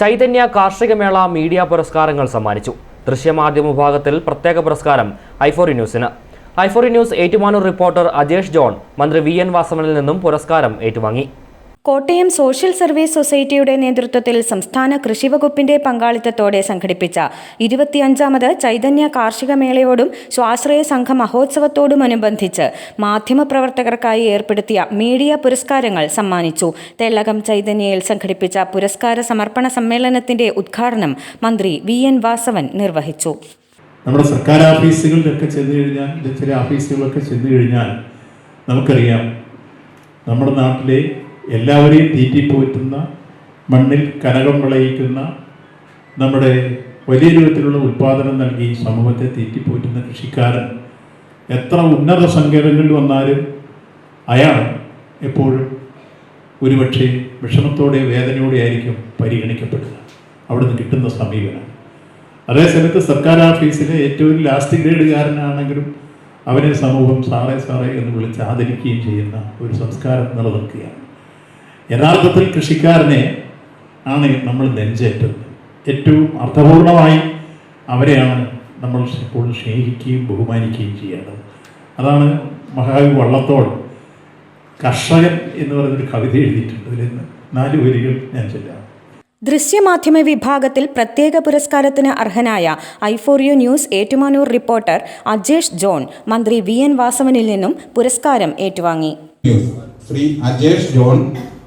Chaitanya കാർഷികമേള media പുരസ്കാരങ്ങൾ സമ്മാനിച്ചു. ദൃശ്യമാധ്യമ വിഭാഗത്തിൽ പ്രത്യേക പുരസ്കാരം ഐഫോറി ന്യൂസിന്. ഐഫോറി news Ettumanoor reporter Ajesh John മന്ത്രി വി എൻ വാസവനിൽ നിന്നും പുരസ്കാരം ഏറ്റുവാങ്ങി. കോട്ടയം സോഷ്യൽ സർവീസ് സൊസൈറ്റിയുടെ നേതൃത്വത്തിൽ സംസ്ഥാന കൃഷിവകുപ്പിന്റെ പങ്കാളിത്തത്തോടെ സംഘടിപ്പിച്ച ഇരുപത്തിയഞ്ചാമത് ചൈതന്യ കാർഷിക മേളയോടും സ്വാശ്രയ സംഘ മഹോത്സവത്തോടുമനുബന്ധിച്ച് മാധ്യമപ്രവർത്തകർക്കായി ഏർപ്പെടുത്തിയ മീഡിയ പുരസ്കാരങ്ങൾ സമ്മാനിച്ചു. തെല്ലകം ചൈതന്യയിൽ സംഘടിപ്പിച്ച പുരസ്കാര സമർപ്പണ സമ്മേളനത്തിന്റെ ഉദ്ഘാടനം മന്ത്രി വി എൻ വാസവൻ നിർവഹിച്ചു. നമ്മുടെ സർക്കാർ ഓഫീസുകളിലൊക്കെ ചെന്ന് കഴിഞ്ഞാൽ ചില ഓഫീസുകളൊക്കെ ചെന്ന് കഴിഞ്ഞാൽ നമുക്കറിയാം നമ്മുടെ നാട്ടിലെ എല്ലാവരെയും തീറ്റിപ്പോറ്റുന്ന മണ്ണിൽ കനകം വിളയിക്കുന്ന നമ്മുടെ വലിയ രൂപത്തിലുള്ള ഉൽപ്പാദനം നൽകി സമൂഹത്തെ തീറ്റിപ്പോറ്റുന്ന കൃഷിക്കാരൻ എത്ര ഉന്നത സങ്കേതങ്ങളിൽ വന്നാലും അയാൾ എപ്പോഴും ഒരുപക്ഷെ വിഷമത്തോടെ വേദനയോടെ ആയിരിക്കും പരിഗണിക്കപ്പെടുന്നത്. അവിടുന്ന് കിട്ടുന്ന സമീപനം. അതേ സമയത്ത് സർക്കാർ ഓഫീസിലെ ഏറ്റവും ലാസ്റ്റ് ഗ്രേഡുകാരനാണെങ്കിലും അവനെ സമൂഹം സാറേ സാറേ എന്ന് വിളിച്ച് ആദരിക്കുകയും ചെയ്യുന്ന ഒരു സംസ്കാരം നിലനിൽക്കുകയാണ്. യഥാർത്ഥത്തിൽ കൃഷിക്കാരനെ ആണ് നമ്മൾ നെഞ്ചേറ്റത്. ഏറ്റവും അർത്ഥപൂർണമായി അവരെയാണ് നമ്മൾ എപ്പോഴും സ്നേഹിക്കുകയും ബഹുമാനിക്കുകയും ചെയ്യേണ്ടത്. അതാണ് മഹാകവി വള്ളത്തോൾ കർഷകൻ എന്ന് പറയുന്നൊരു കവിത എഴുതിയിട്ടുണ്ട്. അതിൽ നിന്ന് നാല് വരികൾ ഞാൻ ചെല്ലാം ദൃശ്യമാധ്യമ വിഭാഗത്തിൽ പ്രത്യേക പുരസ്കാരത്തിന് അർഹനായ ഐഫോറിയോ news Ettumanoor reporter Ajesh John മന്ത്രി വി എൻ വാസവനിൽ നിന്നും പുരസ്കാരം ഏറ്റുവാങ്ങി. Shri Ajesh John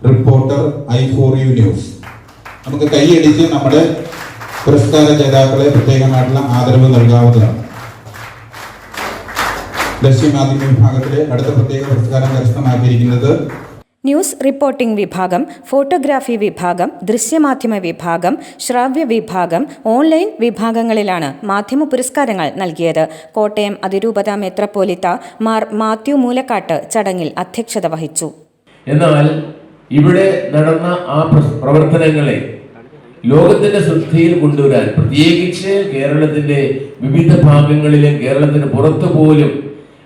reporter I four U news. നമുക്ക് കൈയടിച്ച് നമ്മുടെ പുരസ്കാര ജേതാക്കളെ പ്രത്യേകമായിട്ടുള്ള ആദരവ് നൽകാവുന്നതാണ്. ദശ്യമാധ്യമ വിഭാഗത്തിലെ അടുത്ത പ്രത്യേക പുരസ്കാരം കരസ്ഥമാക്കിയിരിക്കുന്നത് ന്യൂസ് റിപ്പോർട്ടിംഗ് വിഭാഗം ഫോട്ടോഗ്രാഫി വിഭാഗം ദൃശ്യമാധ്യമ വിഭാഗം ശ്രാവ്യ വിഭാഗം ഓൺലൈൻ വിഭാഗങ്ങളിലാണ് മാധ്യമ പുരസ്കാരങ്ങൾ നൽകിയത്. കോട്ടയം അതിരൂപത മെത്രപ്പോലിത്ത മാർ മാത്യു മൂലക്കാട്ട് ചടങ്ങിൽ അധ്യക്ഷത വഹിച്ചു. എന്നാൽ ഇവിടെ നടന്ന ആ പ്രവർത്തനങ്ങളെ ലോകത്തിന്റെ ശ്രദ്ധയിൽ കൊണ്ടുവരാൻ പ്രത്യേകിച്ച് കേരളത്തിന്റെ വിവിധ ഭാഗങ്ങളിലും കേരളത്തിന് പുറത്തു പോലും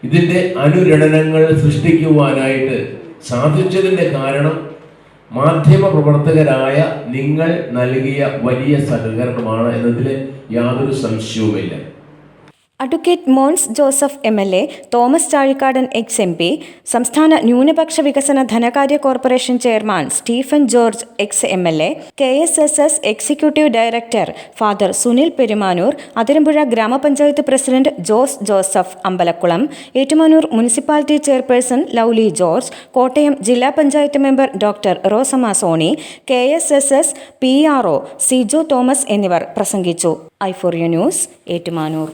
ഇതിന്റെ അനുരണനങ്ങൾ സൃഷ്ടിക്കുവാനായിട്ട് സാധിച്ചതിന്റെ കാരണം മാധ്യമ പ്രവർത്തകരായ നിങ്ങൾ നൽകിയ വലിയ സഹകരണമാണ് എന്നതിൽ യാതൊരു സംശയവുമില്ല. Advocate Mons Joseph M L A Thomas Chazhikadan ex M P സംസ്ഥാന ന്യൂനപക്ഷ വികസന ധനകാര്യ corporation chairman Stephen George ex M L A K S S S executive director father Sunil Perumanoor Athirampuzha ഗ്രാമപഞ്ചായത്ത് president Jose Joseph Ambalakulam Ettumanoor municipality chairperson Lovely George Kottayam ജില്ലാ panchayat member doctor Rosamma Sony K S S S P R O Sijo Thomas എന്നിവർ പ്രസംഗിച്ചു. ഐ ഐഫോറിയ news Ettumanoor.